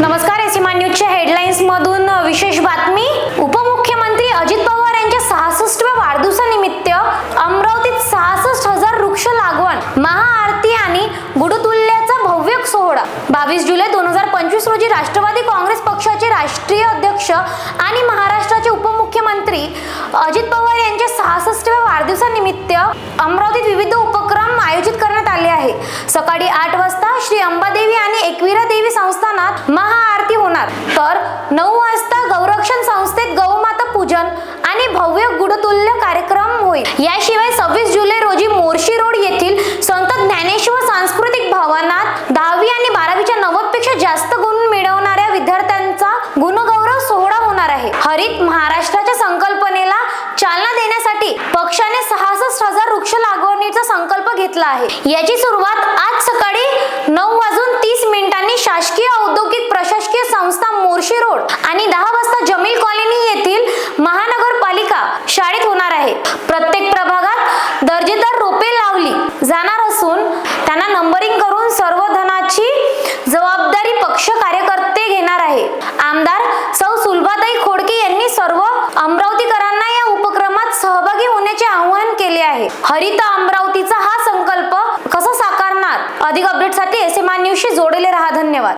नमस्कार एसीमा न्यूजच्या हेडलाईन्स मधून विशेष बातमी. उपमुख्यमंत्री अजित पवार यांच्या सहासष्टव्या वाढदिवसानिमित्त अमरावतीत सहासष्ट हजार वृक्ष लागवण महाआरती आणि गुडतुल्याचा भव्य सोहळा. बावीस जुलै दोन हजार पंचवीस रोजी राष्ट्रवादी काँग्रेस पक्षाचे राष्ट्रीय अध्यक्ष आणि महाराष्ट्राचे उपमुख्यमंत्री अजित पवार यांच्या सहासष्टव्या वाढदिवसानिमित्त अमरावतीत विविध उपक्रम आयोजित करण्यात आले आहे सकाळी आठ वाजता महाआरती होणार. तर नऊ वाजता गौरक्षण संस्थेत गौमाता पूजन आणि भव्य गुडतुल्य कार्यक्रम होईल. याशिवाय सव्वीस जुलै रोजी मोर्शी रोड येथील संत ज्ञानेश्वर सांस्कृतिक भवनात दहावी आणि बारावीच्या नव्वदपेक्षा जास्त गुण मिळवणाऱ्या विद्यार्थ्यांचा गुणगौरव सोहळा होणार आहे. हरित महाराष्ट्राच्या संकल्पनेला चालना देण्यासाठी पक्षाने सहासष्ट हजार वृक्ष लागवडीचा संकल्प घेतला आहे. याची सुरुवात आज सकाळी नऊ वाजून तीस मिनिटांनी आहेत प्रत्येक प्रभागात दर्जेदार रोपे लावली जाणार असून त्यांना नंबरिंग करून सर्व धनाची जबाबदारी पक्ष कार्यकर्ते घेणार आहे. आमदार सौ सुलभाताई खोडके यांनी सर्व अमरावतीकरांना या उपक्रमात सहभागी होण्याचे आवाहन केले आहे. हरित अमरावतीचा हा संकल्प कसा साकारणार? अधिक अपडेटसाठी एस एम न्यूजशी जोडले राहा. धन्यवाद.